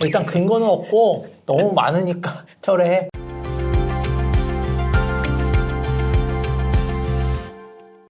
일단 근거는 없고 너무 많으니까 철회해.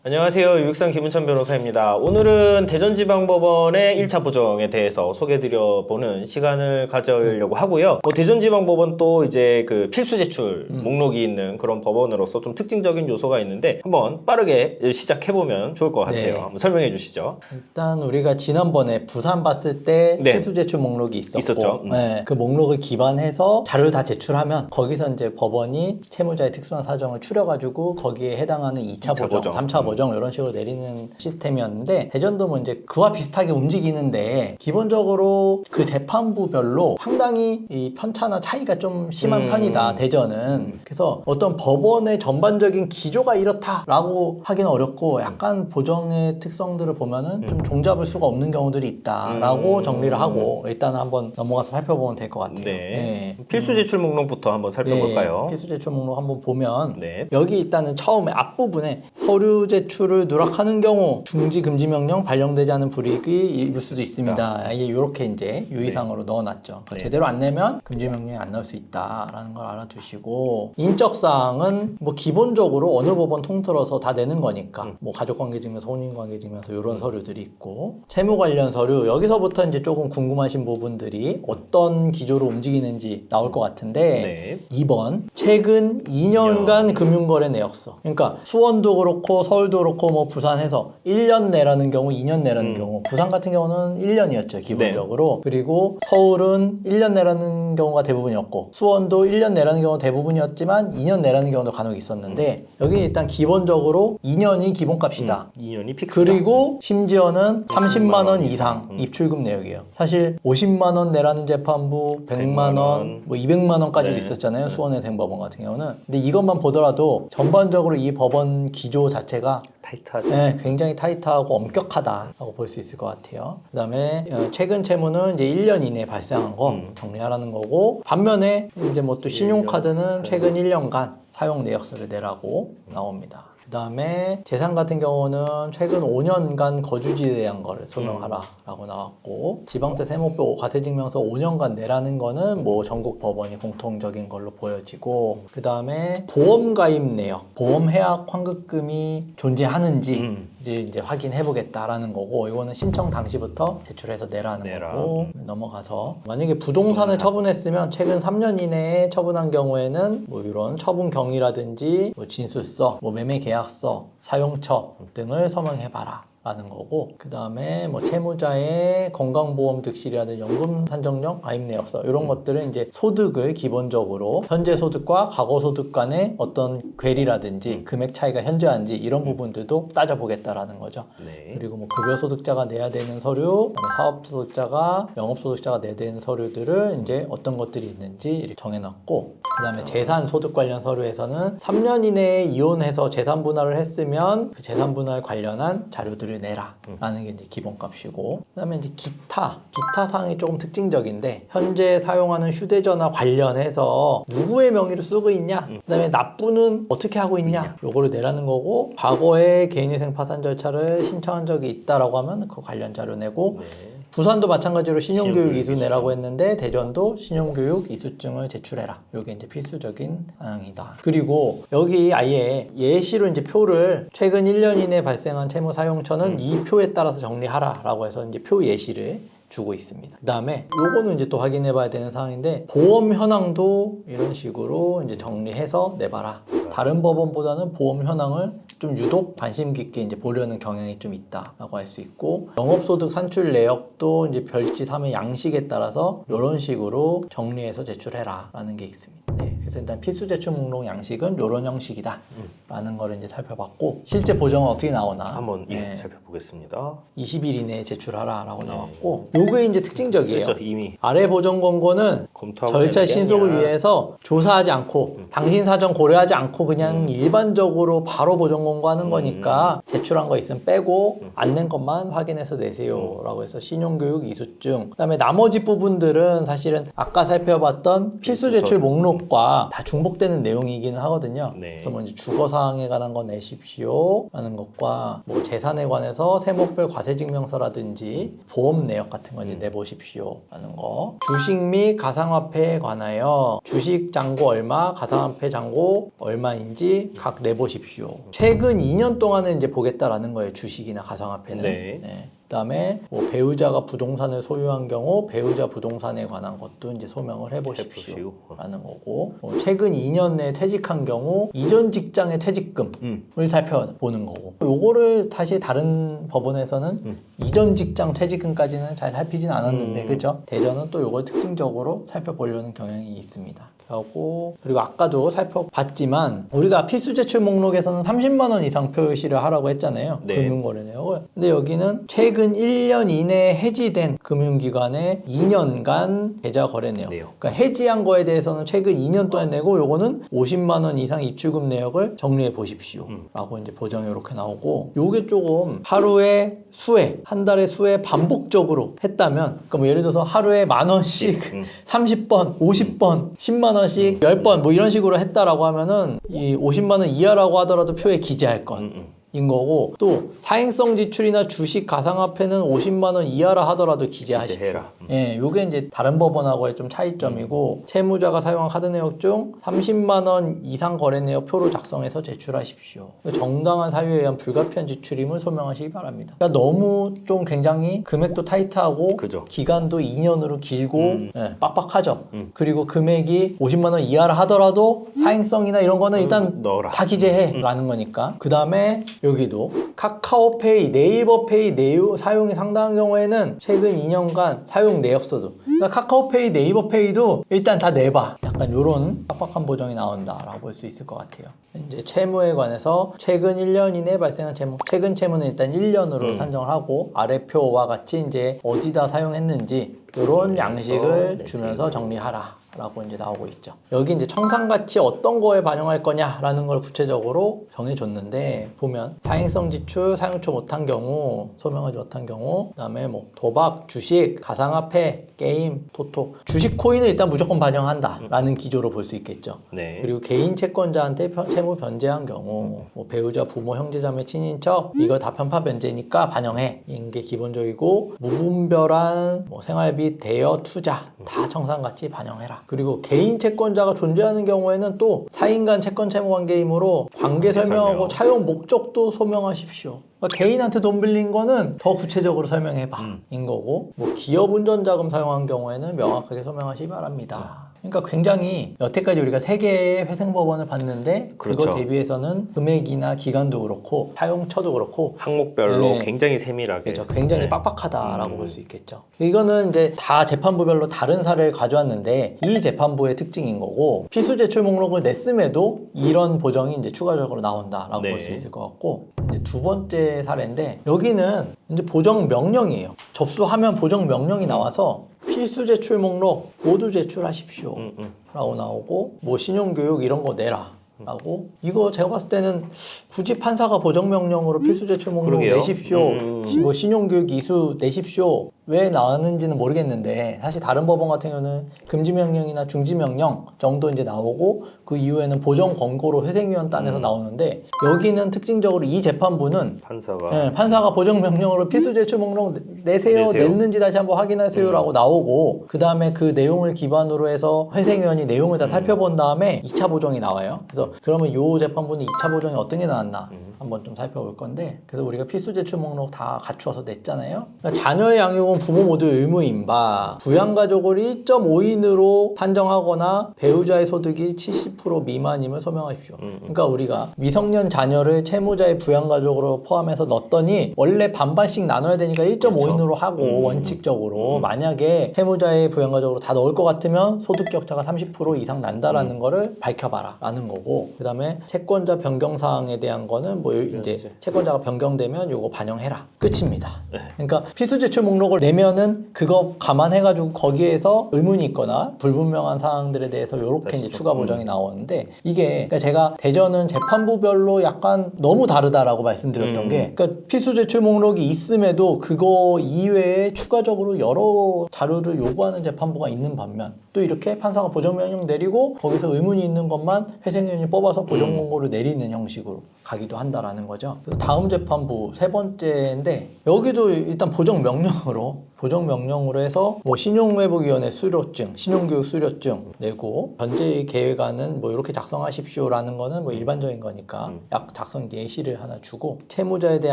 안녕하세요. 유익상 김은찬 변호사입니다. 오늘은 대전지방법원의 1차 보정에 대해서 소개드려 보는 시간을 가져려고 하고요. 뭐 대전지방법원 또 이제 그 필수 제출 목록이 있는 그런 법원으로서 좀 특징적인 요소가 있는데 한번 빠르게 시작해 보면 좋을 것 같아요. 네. 한번 설명해 주시죠. 일단 우리가 지난번에 부산 봤을 때 네. 필수 제출 목록이 있었고 있었죠. 음. 네, 그 목록을 기반해서 자료를 다 제출하면 거기서 이제 법원이 채무자의 특수한 사정을 추려 가지고 거기에 해당하는 2차, 이차 보정, 보정. 3차 음. 보정 이런 식으로 내리는 시스템이었는데 대전도 뭐 이제 그와 비슷하게 움직이는데 기본적으로 그 재판부별로 상당히 이 편차나 차이가 좀 심한 음. 편이다 대전은 그래서 어떤 법원의 전반적인 기조가 이렇다라고 하기는 어렵고 약간 보정의 특성들을 보면은 좀 종잡을 수가 없는 경우들이 있다라고 음. 정리를 하고 일단 한번 넘어가서 살펴보면 될 것 같아요. 네. 네. 필수 제출 목록부터 한번 살펴볼까요? 네, 필수 제출 목록 한번 보면 네. 여기 일단은 처음에 앞부분에 서류 제 출을 누락하는 경우 중지 금지 명령 발령되지 않은 불이익이 이를 수도 있습니다. 이게 이렇게 이제 유의사항으로 넣어놨죠. 네. 제대로 안 내면 금지 명령이 안 나올 수 있다라는 걸 알아두시고 인적 사항은 뭐 기본적으로 어느 법원 통틀어서 다 내는 거니까 음. 뭐 가족관계증명서, 혼인관계증명서 이런 서류들이 있고 채무 관련 서류 여기서부터 이제 조금 궁금하신 부분들이 어떤 기조로 움직이는지 나올 것 같은데 네. 2번 최근 2년간 금융거래 내역서 그러니까 수원도 그렇고 서울 도 그렇고 뭐 부산해서 1년 내라는 경우 2년 내라는 음. 네. 경우 부산 같은 경우는 1년이었죠 기본적으로 그리고 서울은 1년 내라는 경우가 대부분이었고 수원도 1년 내라는 경우가 대부분이었지만 2년 내라는 경우도 간혹 있었는데 음. 여기 일단 기본적으로 2년이 기본값이다 2년이 픽스다. 그리고 심지어는 30만 원 이상 음. 입출금 내역이에요. 사실 50만 원 내라는 재판부 100만 100만 원, 원. 뭐 200만 원까지도 네. 있었잖아요. 수원의 대법원 같은 경우는. 근데 이것만 보더라도 전반적으로 이 법원 기조 자체가 타이트하죠. 네, 굉장히 타이트하고 엄격하다라고 볼 수 있을 것 같아요. 그다음에 어, 최근 채무는 이제 1년 이내에 발생한 거 음. 정리하라는 거고 반면에 이제 뭐 또 신용카드는 최근 1년간 사용 내역서를 내라고 나옵니다. 그 다음에 재산 같은 경우는 최근 5년간 거주지에 대한 거를 소명하라라고 나왔고 지방세 세목표 과세증명서 5년간 내라는 거는 뭐 전국 법원이 공통적인 걸로 보여지고 그 다음에 보험 가입 내역, 보험 해약 환급금이 존재하는지 음. 이제 확인해 보겠다라는 거고 이거는 신청 당시부터 제출해서 내라는 내라. 거고 넘어가서 만약에 부동산을 부동산. 처분했으면 최근 3년 이내에 처분한 경우에는 뭐 이런 처분 경위라든지 뭐 진술서, 뭐 매매 계약서, 사용처 등을 서명해 봐라. 라는 거고 그 다음에 뭐 채무자의 건강보험 득실이라든지 연금 산정령 가입 내역서 이런 것들은 이제 소득을 기본적으로 현재 소득과 과거 소득 간의 어떤 괴리라든지 금액 차이가 현저한지 이런 부분들도 따져보겠다라는 거죠. 네. 그리고 뭐 급여 소득자가 내야 되는 서류, 사업 소득자가 영업 소득자가 내야 되는 서류들을 이제 어떤 것들이 있는지 정해놨고, 그다음에 재산 소득 관련 서류에서는 3년 이내에 이혼해서 재산 분할을 했으면 그 재산 분할 관련한 자료들을 내라라는 게 이제 기본값이고, 그다음에 이제 기타 기타 사항이 조금 특징적인데 현재 사용하는 휴대전화 관련해서 누구의 명의로 쓰고 있냐, 그다음에 납부는 어떻게 하고 있냐, 요거를 내라는 거고 과거에 개인위생 파산 절차를 신청한 적이 있다라고 하면 그 관련 자료 내고 네. 부산도 마찬가지로 신용교육 신용교육 이수 이수증. 내라고 했는데 대전도 신용교육 이수증을 제출해라. 이게 이제 필수적인 사항이다. 그리고 여기 아예 예시로 이제 표를 최근 1년 이내 발생한 채무 사용처는 음. 이 표에 따라서 정리하라라고 해서 이제 표 예시를 주고 있습니다. 그 다음에 요거는 이제 또 확인해 봐야 되는 사항인데 보험 현황도 이런 식으로 이제 정리해서 내봐라. 다른 법원보다는 보험 현황을 좀 유독 관심 깊게 이제 보려는 경향이 좀 있다라고 할 수 있고 영업소득 산출 내역도 이제 별지 3의 양식에 따라서 이런 식으로 정리해서 제출해라라는 게 있습니다. 네, 그래서 일단 필수 제출 목록 양식은 이런 형식이다라는 거를 이제 살펴봤고 실제 보정은 어떻게 나오나 한번 예, 네, 살펴보겠습니다. 20일 이내에 제출하라라고 네. 나왔고 요게 이제 특징적이에요. 이미 아래 보정 권고는 절차 신속을. 위해서 조사하지 않고 당신 사정 고려하지 않고 그냥 일반적으로 바로 보정 권고하는 거니까 제출한 거 있으면 빼고 안 낸 것만 확인해서 내세요라고 해서 신용교육 이수증 그다음에 나머지 부분들은 사실은 아까 살펴봤던 필수 제출 목록과 다 중복되는 내용이기는 하거든요. 네. 그래서 뭐 이제 주거 사항에 관한 건 내십시오 하는 것과 뭐 재산에 관해서 세목별 과세 증명서라든지 보험 내역 같은 건 이제 내보십시오 하는 거. 주식 및 가상화폐에 관하여 주식 잔고 얼마, 가상화폐 잔고 얼마인지 각 내보십시오. 최근 2년 동안은 이제 보겠다라는 거예요. 주식이나 가상화폐는. 네. 그다음에 뭐 배우자가 부동산을 소유한 경우 배우자 부동산에 관한 것도 이제 소명을 해보십시오. 해보시오. 라는 거고 뭐 최근 2년 내에 퇴직한 경우 이전 직장의 퇴직금을 음. 살펴보는 거고 요거를 다시 다른 법원에서는 이전 직장 퇴직금까지는 잘 살피진 않았는데 음. 그죠? 대전은 또 요걸 특징적으로 살펴보려는 경향이 있습니다. 하고 그리고 아까도 살펴봤지만 우리가 필수 제출 목록에서는 30만 원 이상 표시를 하라고 했잖아요. 네. 금융거래 내역을. 근데 여기는 최근 1년 이내에 해지된 금융기관의 2년간 계좌 거래 내역. 내역. 그러니까 해지한 거에 대해서는 최근 2년 동안 내고 요거는 50만 원 이상 입출금 내역을 정리해 보십시오. 음. 라고 이제 보정이 이렇게 나오고 요게 조금 하루에 수회, 한 달에 수회 반복적으로 했다면 그러니까 뭐 예를 들어서 하루에 만 원씩 음. 30번, 50번, 10만 원씩 10번 뭐 이런 식으로 했다라고 하면은 이 50만 원 이하라고 하더라도 표에 기재할 것. 음, 음. 인 거고 또 사행성 지출이나 주식 가상화폐는 50만 원 이하라 하더라도 기재하십시오. 기재해라. 음. 예, 요게 이제 다른 법원하고의 좀 차이점이고 채무자가 사용한 카드 내역 중 30만 원 이상 거래 내역 표를 작성해서 제출하십시오. 정당한 사유에 의한 불가피한 지출임을 소명하시기 바랍니다. 그러니까 너무 좀 굉장히 금액도 타이트하고 그죠. 기간도 2년으로 길고 음. 예, 빡빡하죠. 음. 그리고 금액이 50만 원 이하라 하더라도 사행성이나 이런 거는 일단 음, 넣어라. 다 기재해라는 거니까. 그 다음에 여기도 카카오페이, 네이버페이 내용 사용이 상당한 경우에는 최근 2년간 사용 내역서도. 그러니까 카카오페이, 네이버페이도 일단 다 내봐. 약간 이런 빡빡한 보정이 나온다라고 볼 수 있을 것 같아요. 이제 채무에 관해서 최근 1년 이내에 발생한 채무, 최근 채무는 일단 1년으로 음. 산정을 하고 아래 표와 같이 이제 어디다 사용했는지 이런 그래서 양식을 네, 주면서 정리하라. 라고 이제 나오고 있죠. 여기 이제 청산가치 어떤 거에 반영할 거냐라는 걸 구체적으로 정해줬는데 보면 사행성 지출 사용처 못한 경우 소명하지 못한 경우 그다음에 뭐 도박, 주식, 가상화폐, 게임, 토토 주식 코인을 일단 무조건 반영한다라는 기조로 볼 수 있겠죠. 네. 그리고 개인 채권자한테 편- 채무 변제한 경우 뭐 배우자, 부모, 형제자매, 친인척 이거 다 편파 변제니까 반영해 이런 게 기본적이고 무분별한 뭐 생활비, 대여, 투자 다 청산같이 반영해라. 그리고 개인 채권자가 존재하는 경우에는 또 사인 간 채권 채무 관계이므로 관계 설명하고 설명. 차용 목적도 소명하십시오. 그러니까 개인한테 돈 빌린 거는 더 구체적으로 설명해봐 음. 인 거고 뭐 기업 운전자금 사용한 경우에는 명확하게 설명하시기 바랍니다. 그러니까 굉장히 여태까지 우리가 세 개의 회생법원을 봤는데 그거 그렇죠. 대비해서는 금액이나 기간도 그렇고 사용처도 그렇고 항목별로 네. 굉장히 세밀하게. 그렇죠. 굉장히 네. 빡빡하다라고 음. 볼수 있겠죠. 이거는 이제 다 재판부별로 다른 사례를 가져왔는데 이 재판부의 특징인 거고 필수 제출 목록을 냈음에도 이런 보정이 이제 추가적으로 나온다라고 네. 볼수 있을 것 같고 이제 두 번째 사례인데 여기는 이제 보정 명령이에요. 접수하면 보정 명령이 나와서 필수 제출 목록 모두 제출하십시오. 음, 음. 라고 나오고 뭐 신용교육 이런 거 내라 라고 이거 제가 봤을 때는 굳이 판사가 보정명령으로 필수 제출 목록 그러게요. 내십시오 음. 뭐 신용교육 이수 내십시오 왜 나왔는지는 모르겠는데 사실 다른 법원 같은 경우는 금지 명령이나 중지 명령 정도 이제 나오고 그 이후에는 보정 권고로 회생위원 단에서 나오는데 여기는 특징적으로 이 재판부는 판사가 네, 판사가 보정 명령으로 필수 제출 목록 내- 내세요, 내세요. 냈는지 다시 한번 확인하세요라고 나오고 그 다음에 그 내용을 기반으로 해서 회생위원이 내용을 다 살펴본 다음에 2차 보정이 나와요. 그래서 그러면 요 재판부는 2차 보정이 어떤 게 나왔나 한번 좀 살펴볼 건데 그래서 우리가 필수 제출 목록 다 갖추어서 냈잖아요. 그러니까 자녀의 양육은 부모 모두 의무인 바 부양가족을 1.5인으로 산정하거나 배우자의 소득이 70% 미만임을 소명하십시오. 그러니까 우리가 미성년 자녀를 채무자의 부양가족으로 포함해서 넣었더니 원래 반반씩 나눠야 되니까 1.5인으로 하고 원칙적으로 만약에 채무자의 부양가족으로 다 넣을 것 같으면 소득 격차가 30% 이상 난다라는 거를 밝혀봐라 라는 거고 그 다음에 채권자 변경 사항에 대한 거는 뭐뭐 이제 그렇지. 채권자가 변경되면 요거 반영해라. 끝입니다. 네. 그러니까 필수 제출 목록을 내면은 그거 감안해가지고 거기에서 의문이 있거나 불분명한 사항들에 대해서 요렇게 이제 또, 추가 보정이 나오는데 이게 그러니까 제가 대전은 재판부별로 약간 너무 다르다라고 말씀드렸던 음. 게 그러니까 필수 제출 목록이 있음에도 그거 이외에 추가적으로 여러 자료를 요구하는 재판부가 있는 반면 또 이렇게 판사가 보정 명령 내리고 거기서 의문이 있는 것만 회생위원이 뽑아서 보정 공고를 내리는 형식으로 가기도 한다 라는 거죠. 다음 재판부 세 번째인데 여기도 일단 보정 명령으로 보정 명령으로 해서 뭐 신용회복위원회 수료증, 신용교육 수료증 내고 변제 계획안은 뭐 이렇게 작성하십시오라는 거는 뭐 일반적인 거니까 약 작성 예시를 하나 주고 채무자에 대해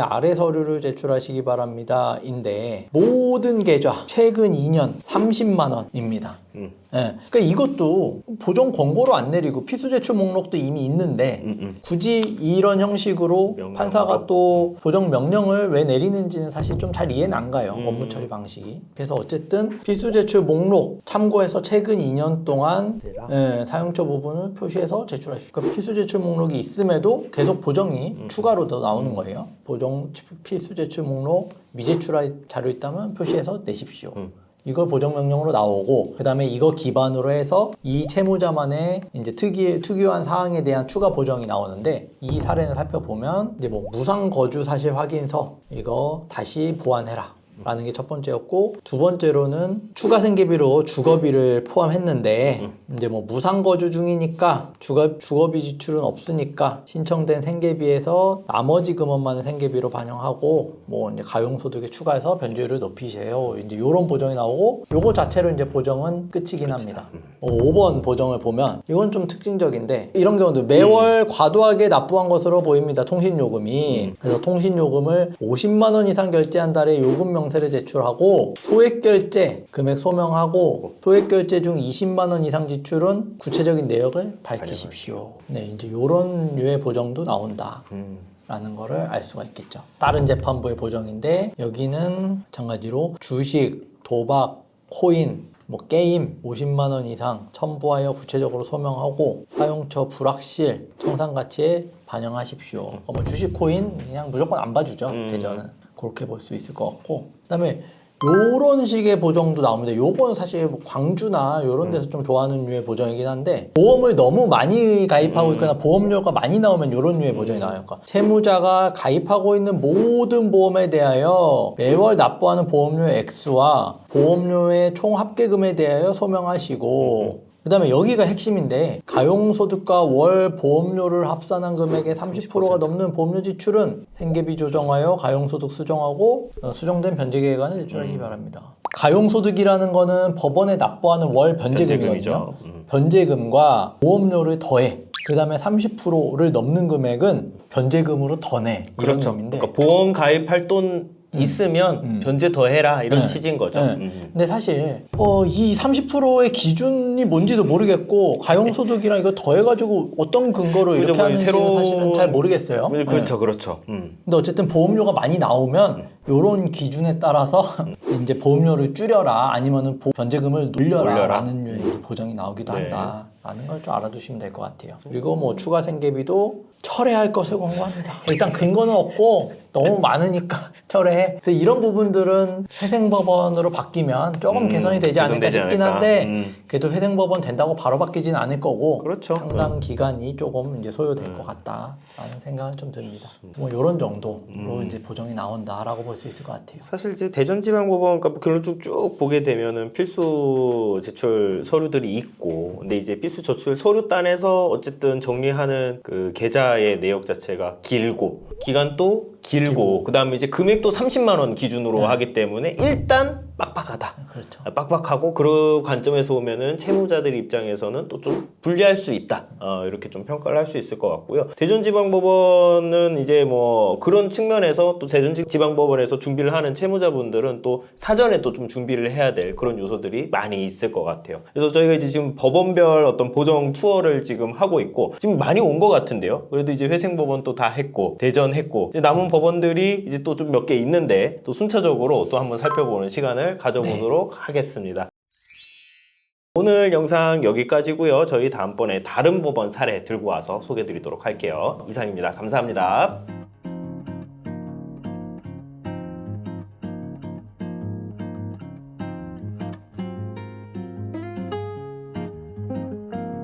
아래 서류를 제출하시기 바랍니다 인데 모든 계좌 최근 2년 30만 원입니다. 음. 예. 그러니까 이것도 보정 권고로 안 내리고 필수 제출 목록도 이미 있는데 음, 음. 굳이 이런 형식으로 명령으로? 판사가 또 보정 명령을 왜 내리는지는 사실 좀 잘 이해는 안 가요. 음. 업무 처리 방식 이. 그래서 어쨌든 필수 제출 목록 참고해서 최근 2년 동안? 예, 사용처 부분을 표시해서 제출하십시오. 그러니까 필수 제출 목록이 있음에도 계속 보정이 음. 추가로 더 나오는 거예요. 보정 필수 제출 목록 미제출 자료 있다면 표시해서 내십시오. 음. 이걸 보정 명령으로 나오고 그다음에 이거 기반으로 해서 이 채무자만의 이제 특이 특유한 사항에 대한 추가 보정이 나오는데 이 사례를 살펴보면 이제 뭐 무상 거주 사실 확인서 이거 다시 보완해라. 라는 게 첫 번째였고 두 번째로는 추가 생계비로 주거비를 포함했는데 이제 뭐 무상 거주 중이니까 주거 주거비 지출은 없으니까 신청된 생계비에서 나머지 금원만은 생계비로 반영하고 뭐 이제 가용소득에 추가해서 변제율을 높이세요. 이제 요런 보정이 나오고 요거 자체로 이제 보정은 끝이긴 합니다. 어, 5번 보정을 보면 이건 좀 특징적인데 이런 경우도 매월 과도하게 납부한 것으로 보입니다. 통신요금이. 그래서 통신요금을 50만 원 이상 결제한 달에 요금 명 세를 제출하고 소액 결제 금액 소명하고 소액 결제 중 20만 원 이상 지출은 구체적인 내역을 밝히십시오. 네, 이제 요런 류의 보정도 나온다. 음. 라는 거를 알 수가 있겠죠. 다른 재판부의 보정인데 여기는 마찬가지로 주식, 도박, 코인, 뭐 게임 50만 원 이상 첨부하여 구체적으로 소명하고 사용처 불확실 청산 가치에 반영하십시오. 그러니까 뭐 주식, 코인 그냥 무조건 안 봐주죠. 음. 대전은 그렇게 볼 수 있을 것 같고 그다음에 요런 식의 보정도 나오는데 요건 사실 뭐 광주나 요런 데서 좀 좋아하는 류의 보정이긴 한데 보험을 너무 많이 가입하고 있거나 보험료가 많이 나오면 요런 류의 보정이 나와요. 그러니까 채무자가 가입하고 있는 모든 보험에 대하여 매월 납부하는 보험료의 액수와 보험료의 총 합계금에 대하여 소명하시고 그 다음에 여기가 핵심인데 가용소득과 월 보험료를 합산한 금액의 30%가 넘는 보험료 지출은 생계비 조정하여 가용소득 수정하고 어, 수정된 변제계획안을 제출하시기 바랍니다. 가용소득이라는 거는 법원에 납부하는 월 변제금이거든요. 변제금이죠. 음. 변제금과 보험료를 더해 그 다음에 30%를 넘는 금액은 변제금으로 더내 이런 그렇죠. 의미인데 그러니까 보험 가입할 돈 있으면 음. 변제 더 해라 이런 네. 취지인 거죠. 네. 음. 근데 사실 어, 이 30%의 기준이 뭔지도 모르겠고 가용소득이랑 이거 더해가지고 어떤 근거로 그죠, 이렇게 뭐 하는지는 새로운- 사실은 잘 모르겠어요. 네. 그렇죠, 그렇죠. 음. 근데 어쨌든 보험료가 많이 나오면 이런 기준에 따라서 이제 보험료를 줄여라 아니면은 보- 변제금을 올려라. 놀려라라는 이제 보정이 나오기도 네. 한다라는 걸 좀 알아두시면 될 것 같아요. 그리고 뭐 추가 생계비도 철회할 것을 권고합니다. 일단 근거는 없고 너무 많으니까 철회해. 그래서 이런 부분들은 회생법원으로 바뀌면 조금 음, 개선이 되지 않을까 싶긴 않을까. 한데 음. 그래도 회생법원 된다고 바로 바뀌지는 않을 거고 그렇죠. 상당 기간이 조금 이제 소요될 것 같다라는 생각은 좀 듭니다. 뭐 이런 정도로 음. 이제 보정이 나온다라고 볼 수 있을 것 같아요. 사실 이제 대전지방법원 그러니까 결론 쭉쭉 보게 되면은 필수 제출 서류들이 있고, 근데 이제 필수 제출 서류단에서 어쨌든 정리하는 그 계좌의 내역 자체가 길고 기간도 길고, 그다음에 이제 금액도 30만 원 기준으로 네. 하기 때문에 일단 빡빡하다. 그렇죠. 아, 빡빡하고 그런 관점에서 보면은 채무자들 입장에서는 또 좀 불리할 수 있다 어, 이렇게 좀 평가를 할 수 있을 것 같고요 대전지방법원은 이제 뭐 그런 측면에서 또 대전지방법원에서 준비를 하는 채무자분들은 또 사전에 또 좀 준비를 해야 될 그런 요소들이 많이 있을 것 같아요 그래서 저희가 이제 지금 법원별 어떤 보정 투어를 지금 하고 있고 지금 많이 온 것 같은데요 그래도 이제 회생법원 또 다 했고 대전 했고 이제 남은 법원들이 이제 또 좀 몇 개 있는데 또 순차적으로 또 한번 살펴보는 시간을 가져보도록 하겠습니다. 오늘 영상 여기까지고요. 저희 다음번에 다른 법원 사례 들고 와서 소개드리도록 할게요. 이상입니다. 감사합니다.